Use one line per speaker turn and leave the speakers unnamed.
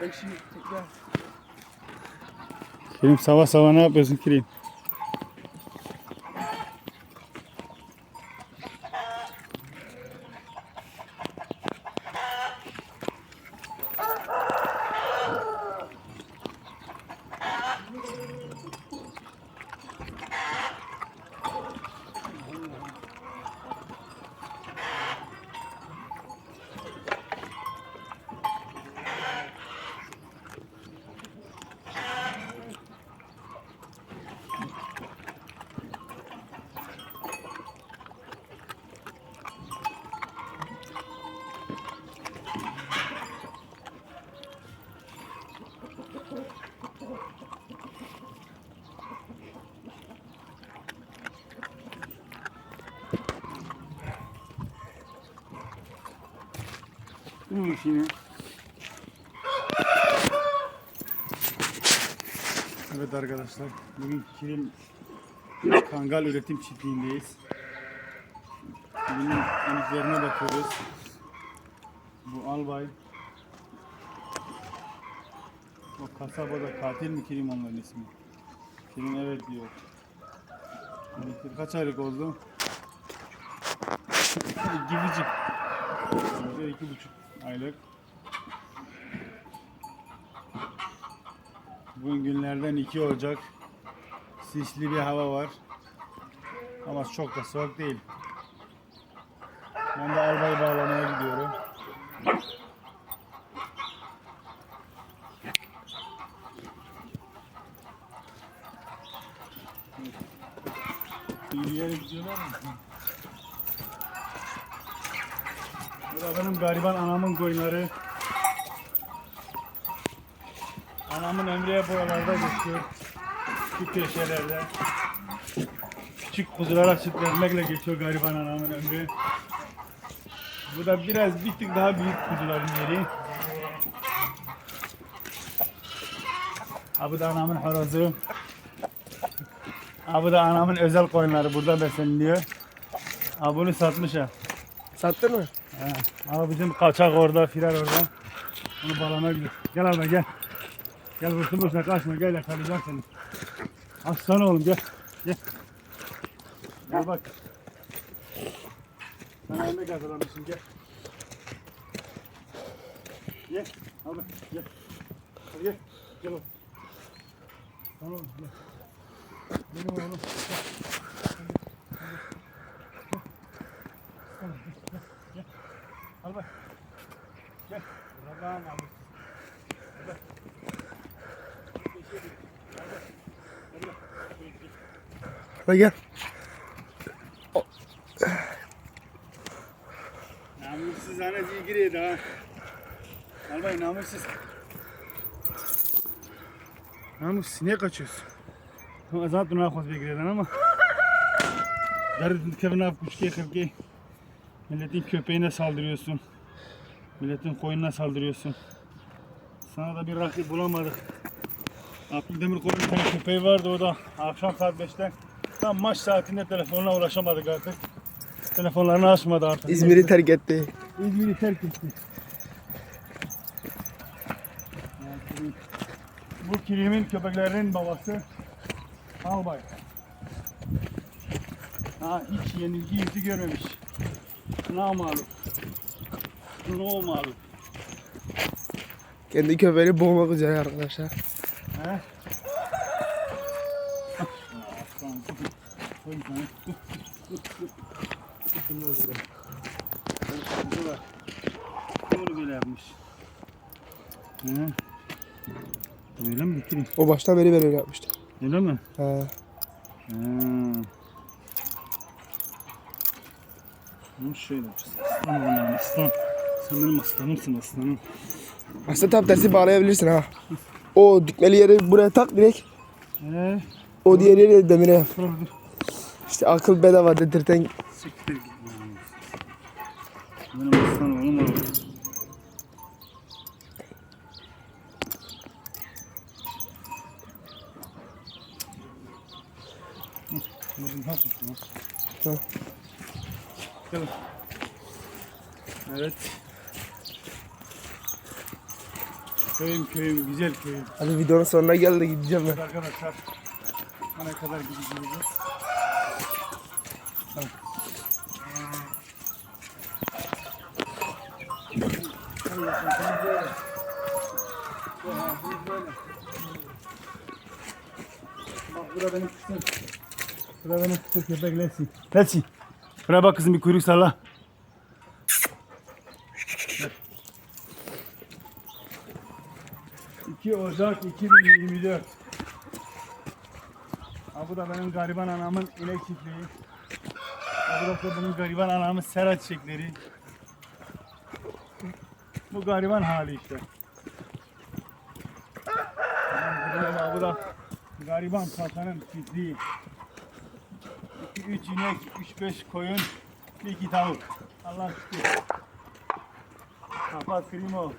Ben şimdi tekrar
Kerim sabah sabah ne yapıyorsun Kerim? Bu işini. Evet arkadaşlar, bugün Kirim Kangal Üretim Çiftliği'ndeyiz. Kirim'in eniklerine bakıyoruz. Bu albay. O kasabada katil mi Kirim onların ismi? Kirim evet diyor. Enikler kaç aylık oldu? İki buçuk. Bence iki buçuk aylık. Bugün günlerden 2 Ocak. Sisli bir hava var. Ama çok da soğuk değil. Ben de arabayı bağlamaya gidiyorum. Bir gidiyorlar mı? Bu da benim gariban anamın koyunları. Anamın ömrü buralarda geçiyor. Şu köşelerde. Küçük kuzulara süt vermekle geçiyor gariban anamın ömrü. Bu da biraz bir tık daha büyük kuzuların yeri. Ha bu da anamın horozu. Ha bu da anamın özel koyunları burada besleniliyor. Ha bunu satmış ha.
Sattın mı?
He. Ama bizim kaçak orada, firar orada. Onu bağlamaya gidiyor. Gel abi gel. Gel boşuna boşuna kaçma gel yakalayacağım seni. Aslan oğlum gel. Gel. Gel bak. Sana yemek hazırlamışım gel. Gel. Al bak gel. Hadi gel. Gel oğlum. Tamam gel. Benim oğlum. Al bak. Gel. Rabban al.
Hadi gel.
Namussuz anacıyı giriyordu ha. Albay namussuz. Namussuz niye kaçıyorsun? Zaten ne yapmaz bekleden ama. Garip kevin af kuşkiye kırkı. Milletin köpeğine saldırıyorsun. Milletin koyununa saldırıyorsun. Sana da bir rakip bulamadık. Abdüldemir Koyun tane köpeği vardı o da akşam saat 5'te tam maç saatinde telefonuna ulaşamadık artık. Telefonlarını açmadı artık.
İzmir'i terk etti.
İzmir'i terk etti. Bu kilimin köpeklerinin babası Albay. Ha hiç yenilgi yüzü görmemiş. Namalum. No malum.
Kendi köpeğini boğmak üzere arkadaşlar.
He? Öyle. Doğru böyle yapmış. He. Böyle mi bitireyim?
O baştan beri böyle yapmıştı.
Öyle mi?
He.
He. Bunu şöyle yapacağız. Aslan oğlum aslan. Sen benim aslanımsın aslanım.
Aslında tam tersi bağlayabilirsin ha. O dikmeli yeri buraya tak direkt.
He.
O diğer yeri de demire yap. İşte akıl bedava dedirten.
Siktir git. Benim aslan oğlum oğlum. Mısın lan?
Ha.
Gel. Evet. Köyüm köyüm güzel köyüm.
Hadi videonun sonuna geldi gideceğim ben.
Arkadaşlar ne kadar gideceğiz. Bak burada benim kısım. Burada benim kısım köpek Lesi. Lesi. Buraya bak kızım bir kuyruk salla. 2 Ocak 2024. Ha bu da benim gariban anamın inek çiftliği. Ha burası da benim gariban anamın sera çiçekleri. Bu gariban hali işte. Ha, Bu da gariban kasanın çiftliği. 2-3 inek, 3-5 koyun, 1-2 tavuk. Allah şükür. Kapat krimo.